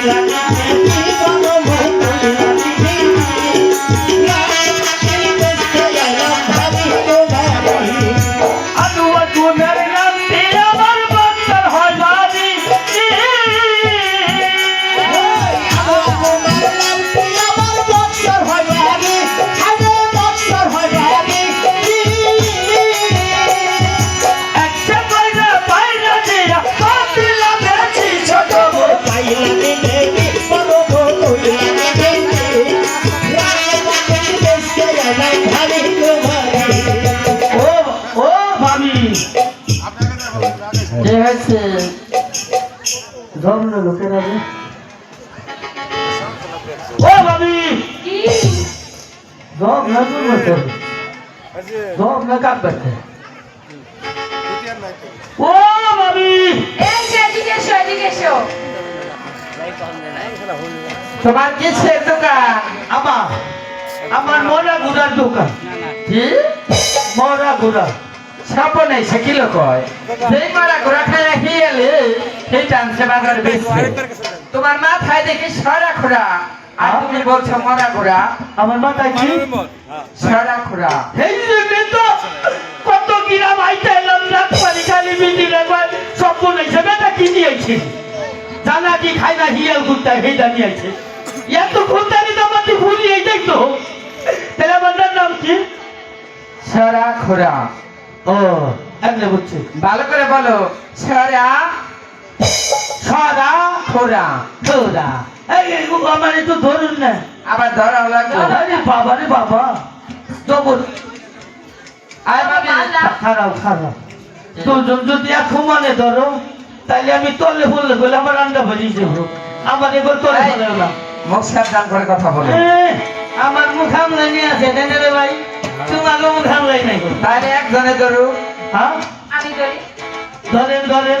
Thank you. ধর্ম লোকের আগে ও ভাবি জব না করবে জব না কাটবে ও ভাবি যে তোমার কিসের দোকান। আমার আমার মরা ঘুরার দোকান। কি? মরা ঘুরা সাপনে সে কিলো কয় সেই মারা ঘোরা খাই হিয়েলে সেই টানছে বাজার বেচছে তোমার মাথায় দেখি সরা খোরা আর তুমি বলছো মরা ঘোরা আমার মাথায় কি? সরা খোরা এই জন্য তো কত এলাম রাত খালি একবার কি নিয়েছে জানা কি খাই না হিয়াল ঘুরতে হেইটা নিয়েছে এত ঘুরতানি তো আমার ভুলি এই দেখতো। তাহলে আমার নাম কি? সরা খোরা ও বুঝছি। ভালো করে বলো সরা সারা খোরা তোরা এই আমার একটু ধরুন না। আবার ধরাও লাগবে আরে বাবা রে বাবা। তবু খারাপ খারাপ। দুজন যদি এক মানে ধরো তাহলে আমি তলে বললে বলে আমার আন্ডা ভরিয়ে দেবো। আমার এবার তলে বলে না। মুখ সাবধান করে কথা বলো। আমার মুখ আমলাই নিয়ে আছে দেনে রে ভাই। তোমাকে মুখ আমলাই নাই তাহলে একজনে ধরু হ্যাঁ? আমি ধরি। ধরেন ধরেন।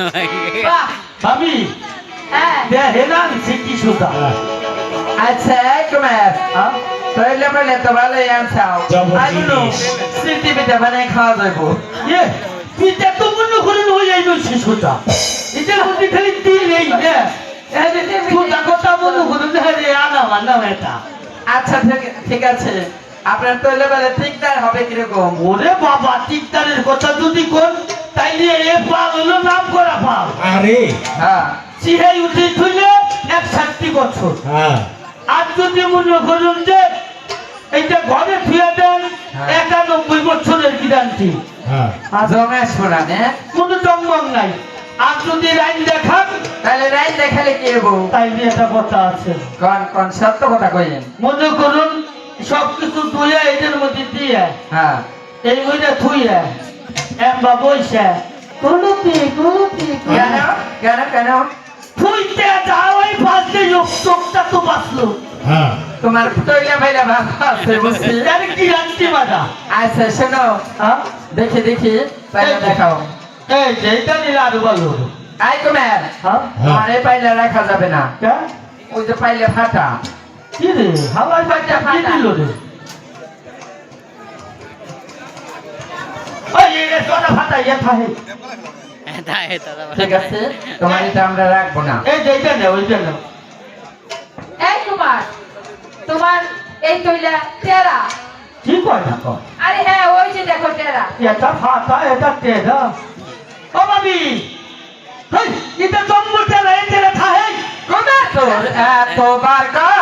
আচ্ছা কুমার হ্যাঁ? তাহলে বলে তো ভালোই আনছাও আগুলো স্মৃতি পিঠা বানাই খাওয়া যাব। ইয়ে পিতা তো মনে করেন হয়ে যাইব শিশুটা এটা হতে খালি দিল এই হ্যাঁ সুদা কথা মনে করেন হ্যাঁ রে আনা মানা এটা আচ্ছা ঠিক- আছে। আপনার তৈলে বেলে ঠিকদার হবে কীরকম? ওরে বাবা টিকটারের কথা যদি কোন তাইলে এ পাল হলো নাম করা পাল। আরে। হ্যাঁ। চিহাই উঠে থইলে এক ষাটটি বছর হ্যাঁ। আর যদি মনে করুন যে এইটা ঘরে ফিরে দেন হ্যাঁ। একানব্বই বছরের গ্যারান্টি হ্যাঁ। আর জমে শোনা কোনো নাই। আর যদি লাইন দেখান তাহলে রাইন দেখালে কি হব তাইলে একটা কথা আছে। কোন কোন সত্য কথা কইেন মনে করুন সব কিছু ধুয়ে এদের মধ্যে দিয়ে। হ্যাঁ। এই মধ্যে থুইয়ে এমবা বইসে কুলুপি কুলুপি কেন কেন কেন? থুইতে যাও এই ফাঁসতে চোখটা তো বাঁচলো। হ্যাঁ। তোমার তৈলে ভাইরা বাবা আছে এর কি রান্তি বাদা আচ্ছা শোনো। হ্যাঁ? দেখি দেখি পাইলে দেখাও। এই যে এটা নিলে আরও ভালো আই কুমার হ্যাঁ? তোমার এই পাইলে রাখা যাবে না। কে? ওই যে পাইলে ফাটা। কি রে? হাওয়াই বাচ্চা কি দিল রে? ঠিক আছে তোমার এটা আমরা রাখব না। এই যে এটা ওইটা নে এই কুমার তোমার এই তৈলা টেরা। কি কয় না কয় আরে হ্যাঁ ওই যে দেখো টেরা। এটা ফাটা এটা তেরা ও বাবি হেই এটা জম্মুতে রে তেরা থাহে। কুমার তোর এতবার কথা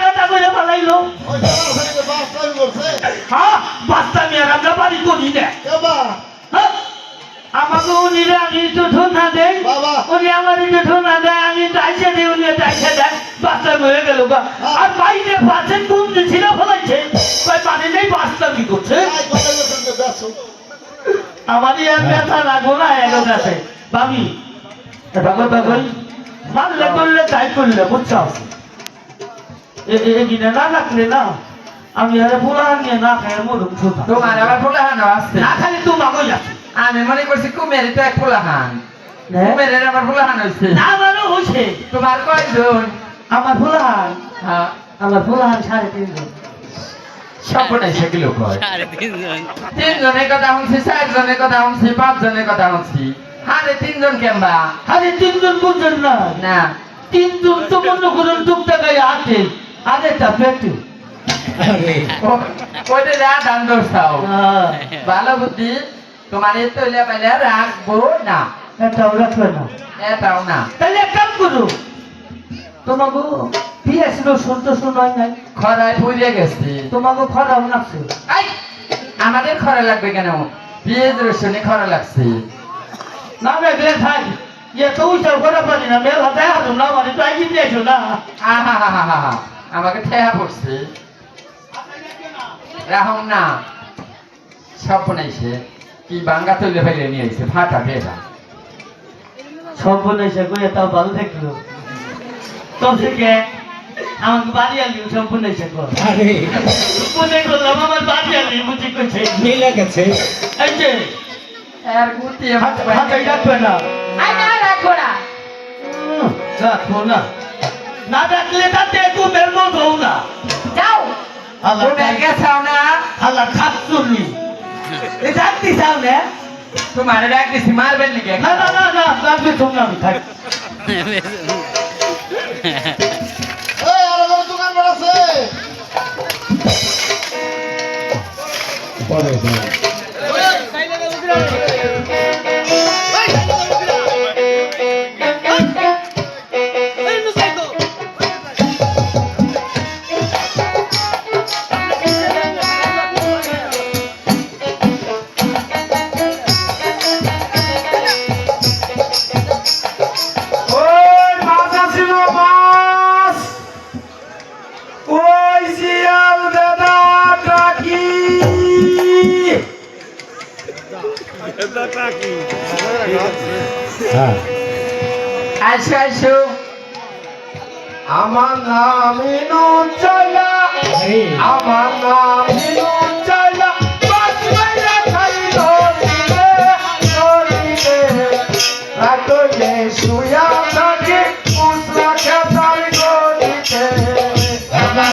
গাতা করে ফেলাইলো হ্যাঁ বাস্তা মেয়ের আমরা বাড়ি করি না। হ্যাঁ? আমাকে উনি আমি আমারই আর ব্যথা না গেছে ভাবি এটা করলে তাই করলে বুঝছ? এগিনে না আমি আরে পুরান নিয়ে না খাই মরুম তোমার আবার ফুলাহান আছে। না খালি তুই মাগই যাচ্ছে আমি মনে করছি কুমের তো এক ফুলাহান কুমেরের আমার ফুলাহান হয়েছে না আমারও হয়েছে তোমার কয়জন? আমার ফুলাহান হ্যাঁ। আমার ফুলাহান সাড়ে তিনজন। সপনে সেগুলো কয় সাড়ে তিনজন। তিনজনের কথা শুনছি চারজনের কথা শুনছি পাঁচজনের কথা শুনছি। আরে তিনজন কেমবা? আরে তিনজন বুঝছেন না। না। তিনজন তো মনে করুন টুকটা গায়ে হাতে আরেকটা পেটে। ও- ওইটা যা দান দোষাও হ্যাঁ, ভালো বুদ্ধি। তোমার এই তৈলে পাইলে রাখব না। এটাও রাখবে না। এটাও না। তাহলে কাম করো তোমাকে রসুন তো শোনাই নাই? খরায় পুড়িয়ে গেছে। তোমাকে খরাও লাগছে আমাদের খরা লাগবে কেন? পেঁয়াজ রসুনে খরা লাগছে। না দেখলে থাক ইয়ে তো উৎসব করে পারি না মেলা দেখা তো না মানে তো একদিন দিয়েছ না। আহা হা হা হা আমাকে ঠেহা পড়ছে। রাহম না সব বানাইছে কি বাঙ্গা তৈলে ফেলে নিয়ে আইছে ফাটা বেটা সব বলেছে কই তাও ভালো থাকল তো থেকে আমাকে বাড়ি আলি সব বলেছে কো আরে। মনে করলাম আমার বাড়ি আলি বুঝি কইছে। মিলে গেছে। এই যে আর গুটি হাত হাতে ডাকবে না। আই না। রাখব না উম, রাখো না। না ডাকলে তাতে তুমি মতো না। যাও। আল্লাহ তুমি গেছাও না। আল্লাহ এ চাও না? তোমার ডাক মারবেন নাকি না না না না ডাকবে তোমরা আমি থাক। আসো আসো। আমার নাম আমার নাম